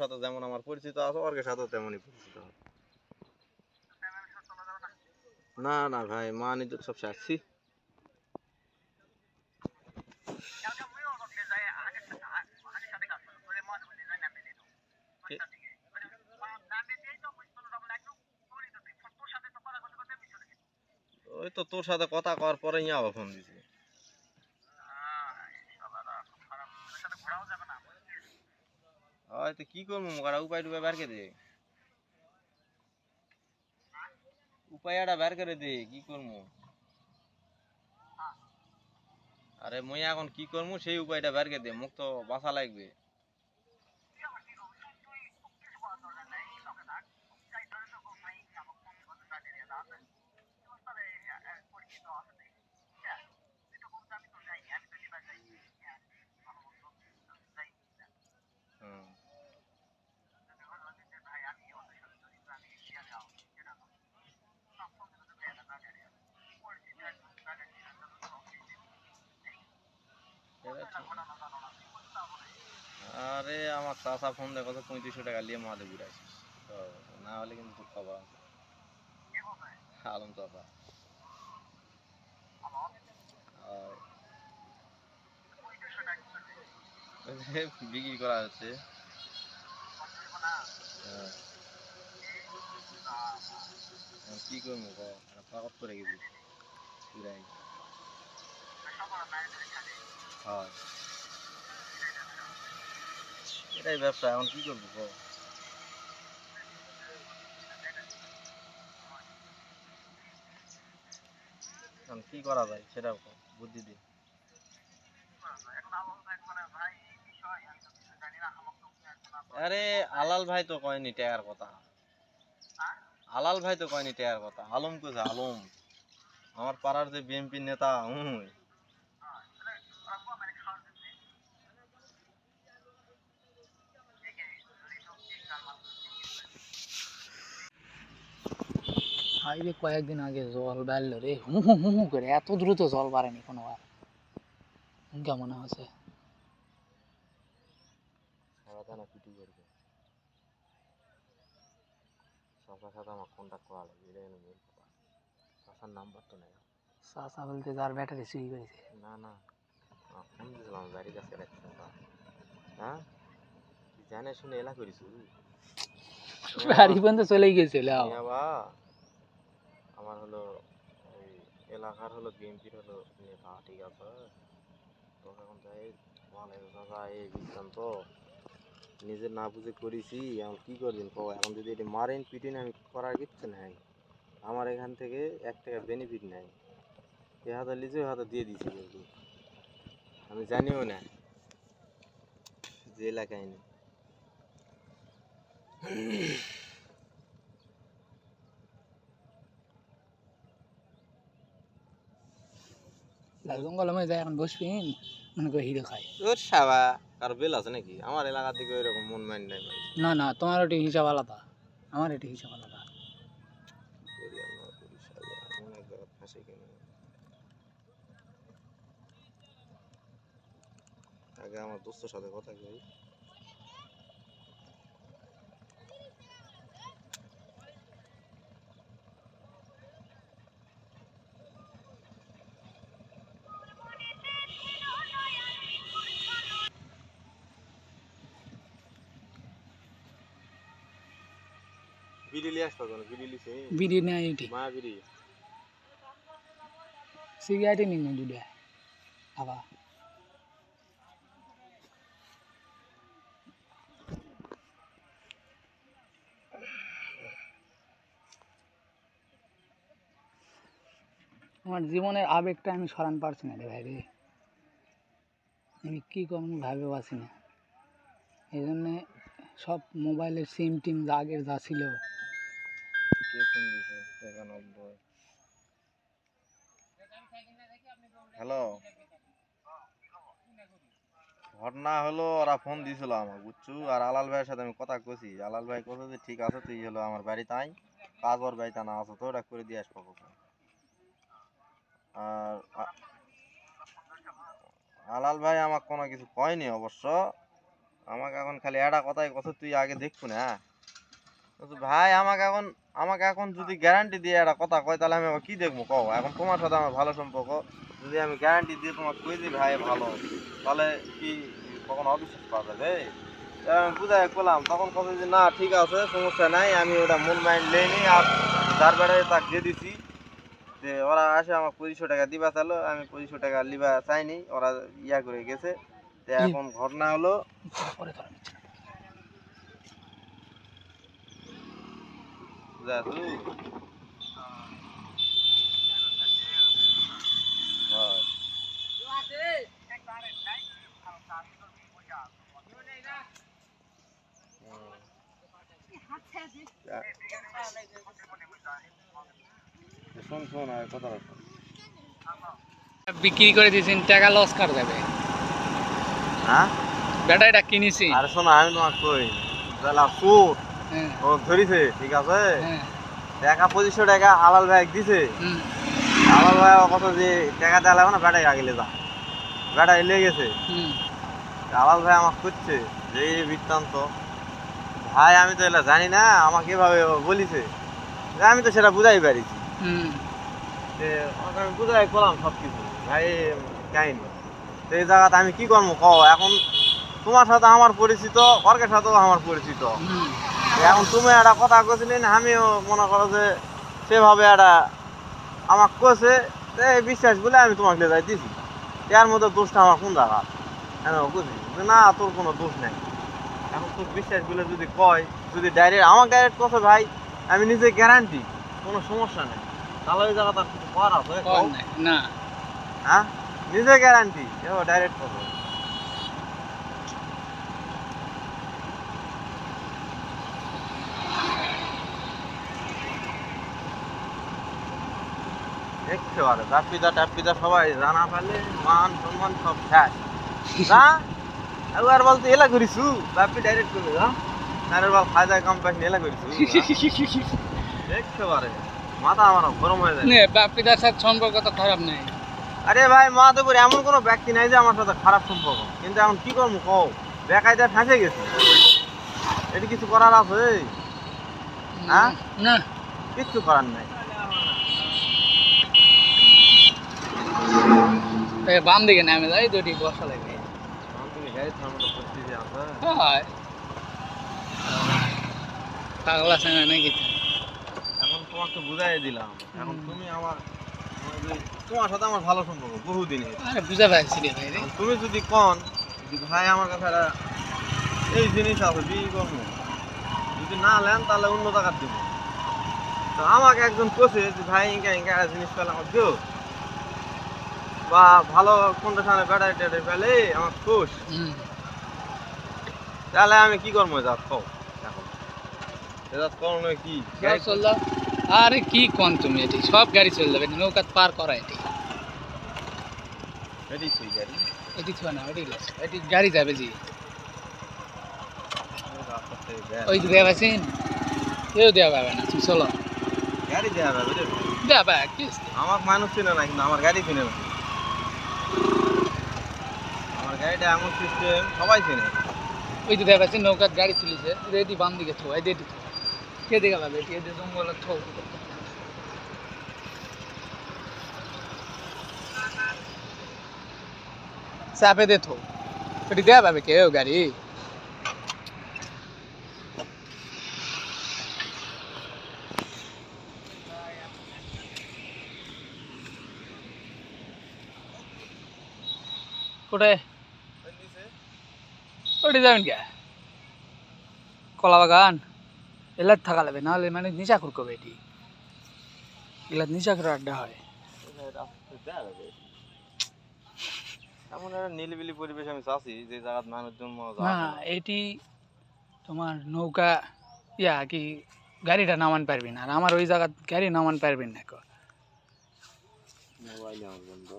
সাথে যেমন আমার পরিচিত আছে, ওর সাথে তেমনই পরিচিত। না না ভাই, মা নিজের সব সাক্ষী ওই তো তোর সাথে কথা কওয়ার পরে ইয়া ফোন দিছি ওই তো কি করব? মোকারা উপায় টুপায় বের করে দে। উপায় একটা বের করে দে, কি করব? আরে মই এখন কি করব? সেই উপায়টা বের করে দে মুখ তো বাসা লাগবে। আরে আমার চাষা ফোন দেখো তো পঁয়ত্রিশশো টাকা নিয়ে মাঝে ঘুরে আসিস। তো না হলে কিন্তু খবর আছে আলম চাষা বিক্রি করা হচ্ছে। হ্যাঁ। কি করব ক পাকত করে গেছি। পুরাই। এটাই ব্যবসা, এখন কি করব এখন কি করা যায় সেটাও বুদ্ধি দি। আরে, আলাল ভাই তো কয়নি টাকার কথা। আলাল ভাই তো কয়নি টাকার কথা। আলম কোথায় আলম। আমার পাড়ার যে বিএনপি নেতা হুম হাইবে কয়েকদিন আগে জল বাড়লো রে। হু হু হু হু করে এত দ্রুত জল বাড়েনি কোনো আর। কেমন আছে চাষা বলতে যার ব্যাটারি চুরি করেছে। না না ফোন দিয়েছিলাম বাড়ির কাছে রাখছিলাম হ্যাঁ? জানে শুনে এলা করিস বাড়ি পর্যন্ত চলেই গেছিল বাবা আমার হলো এই এলাকার হলো বিএনপির হলো নেতা, ঠিক আছে? তো এখন যাই ওয়ালাইকুম চাচা এই বুঝলাম তো নিজের না বুঝে করেছি, এখন কি করবেন কো এখন যদি এটি মারেন, পিটেন, আমি করার কিচ্ছু নাই। আমার এখান থেকে এক টাকা বেনিফিট নাই। এ হাতে লিজে হাতে দিয়ে দিছি কিন্তু। আমি জানিও না যে এলাকায় নেই। জঙ্গলের মধ্যে এখন বসবি মনে করে হিরো খাই। তোর সাবা আর বেল আছে নাকি? আমার এলাকার দিকে ওইরকম মন মাইন নাই না না তোমার ওটি হিসাব আলাদা। আমার এটি হিসাব আলাদা। আগে আমার দোস্তর সাথে কথা কই। বিড়ি কেন? বিড়ি এটি। সিগারেটই নিন দুটা আবার আমার জীবনের আবেগটা আমি সরান পারছি না রে ভাই রে। আমি কী করব ভাবে পাচ্ছি না। এই জন্যে সব মোবাইলের সিম টিম যা আগের যা ছিল হ্যালো ঘটনা হলো ওরা ফোন দিছিল আমার বুঝছু? আর আলাল ভাইয়ের সাথে আমি কথা কছি আলাল ভাই কথা যে, ঠিক আছে, তুই হলো আমার বাড়িতে আই কাজ ওর বাড়িতে না আছে, তো ওটা করে দিয়ে আসব আর আলাল ভাই আমাকে কোনো কিছু কয়নি অবশ্য। আমাকে এখন খালি একটা কথাই কথা তুই আগে দেখব না? ভাই আমাকে এখন আমাকে এখন যদি গ্যারান্টি দিয়ে একটা কথা কয় তাহলে আমি আবার কি দেখব কও? এখন তোমার সাথে আমার ভালো সম্পর্ক। যদি আমি গ্যারান্টি দিয়ে তোমার কই দিই ভাই ভালো? তাহলে কি কখনো অবিশ্বাস পাওয়া যাবে? আমি বুঝাই করলাম তখন কথা যে না ঠিক আছে সমস্যা নাই আমি ওটা মন মাইন্ড লেনি আর যার বেড়ায় তাকে দিয়ে দিছি। যে ওরা আসে আমার পঁচিশশো টাকা দিবা চালো আমি পঁচিশশো টাকা লিবা চাইনি। ওরা ইয়া করে গেছে। তো এখন ঘটনা হলো পরে ধরা নিচ্ছে না। যা তু। হুম। যা। শোন শোন আর কথা শোন বিক্রি করে দিয়েছেন টাকা লস কার যাবে হ্যাঁ বেটা এটা কিনেছি আরে শোনো আমি তোমাকে কই সুর হ্যাঁ ও ধরিছে ঠিক আছে? হ্যাঁ। টাকা পঁচিশশো টাকা আলাল ব্যাগ দিছে। আলাল ভাই কত যে টাকা দেওয়া লাগবে না বেটাই আগে যা। বেটাই লেগে গেছে। হুম, আলাল ভাই আমাকে করছে যে বৃত্তান্ত। ভাই আমি তো এটা জানি না আমাকে এভাবে বলিছে। আমি তো সেটা বুঝাই পারিছি। আমি বুঝাই করলাম সব কিছু ভাই কাহিনি। তো এই জায়গাতে আমি কি করব কও? এখন তোমার সাথে আমার পরিচিত অর্কের সাথেও আমার পরিচিত। এখন তুমি একটা কথা কছিলেন আমিও মনে করো যে সেভাবে একটা আমাকে কছে এই বিশ্বাস বলে আমি তোমাকে যাই দিছি এর মধ্যে দোষটা আমার কোন জায়গা? আমি বুঝি না তোর কোনো দোষ নেই। এখন তোর বিশ্বাস বলে যদি কয় যদি ডাইরেক্ট আমার ডাইরেক্ট কথা ভাই আমি নিজে গ্যারান্টি কোনো সমস্যা নেই। তাহলে ওই জায়গা তার কিছু করার আছে? কর নাই, না। হ্যাঁ? নিজে গ্যারান্টি এবার ডাইরেক্ট কথা দেখতে পারে। টাপিদা টাপিদা সবাই জানা পারলে মান সম্মান সব শেষ। না একবার বলতে এলা করিছু? বাপি ডাইরেক্ট করবে হ্যাঁ তারের বল ফায়দা কম পাইনি এলা করিছু? পারে। মাথা আমার গরম হয়ে যায়। নে বাপিদার সাথে সম্পর্ক তো খারাপ নাই। আরে ভাই মাধবপুর এমন কোনো ব্যক্তি নাই যে আমার সাথে খারাপ সম্পর্ক। কিন্তু এখন কি করব কও? বেকায়দা ফাঁসে গেছি। এটি কিছু করার আছে? হ্যাঁ? না। কিচ্ছু করার নাই। বাম দিকে নামে যাই দুটি বসা লাগে। আছে নাকি? এখন তোমাকে বুঝাই দিলাম। এখন তুমি আমার তোমার সাথে আমার ভালো সম্পর্ক বহুদিনের আরে বুঝা পাইছি রে ভাই তুমি যদি কন যদি ভাই আমার কাছে এই জিনিস আছে বিয়ে করব। যদি না নেন তাহলে অন্য টাকা দিব। তো আমাকে একজন কোসে যে ভাই ইঙ্কা ইঙ্কা জিনিস পেলে আমার দিও। বা ভালো কন্ডিশনে ব্যাটারি ট্যাটারি পেলে আমার খুশ। তাহলে আমি কি করব যা কও এখন এটা করণীয় কি? গাড়ি চল যাও আরে কি কোন তুমি এটি? সব গাড়ি চলে যাবে নৌকা পার করা এটি। এটাই সেই গাড়ি। এটি ছো না এটি এটি গাড়ি যাবে জি। ওই দেওয়া পাইছেন কেউ দেওয়া পাবে না তুমি চলো। গাড়ি দেওয়া ভাই। দেওয়া পাবে কি? আমার মানুষ চিনে না কিন্তু আমার গাড়ি চিনে না। আমার গাড়িটা এমন সিস্টেম সবাই চিনে। ওই যে দেওয়া পাইছেন নৌকার গাড়ি চলেছে, রেডি বাম দিকে থো, এই দিকে থো কে দিকে পাবে? এটি এদের জঙ্গলে থো। চাপে দে থো। এটি দেওয়া পাবে কেউ গাড়ি? কোথায়? ওটি যাবেন কে কলা বাগান? এলার থাকা লাগবে নাহলে মানে নিচা করবে এটি। এলার নিচা করে আড্ডা হয়। এমন একটা নিলিবিলি পরিবেশ আমি চাচ্ছি যে জায়গার মানুষজন না এটি তোমার নৌকা ইয়া কি গাড়িটা নামান পারবি না। আর আমার ওই জায়গা গাড়ি নামান পারবি না কো। মোবাইল আমার বন্ধু।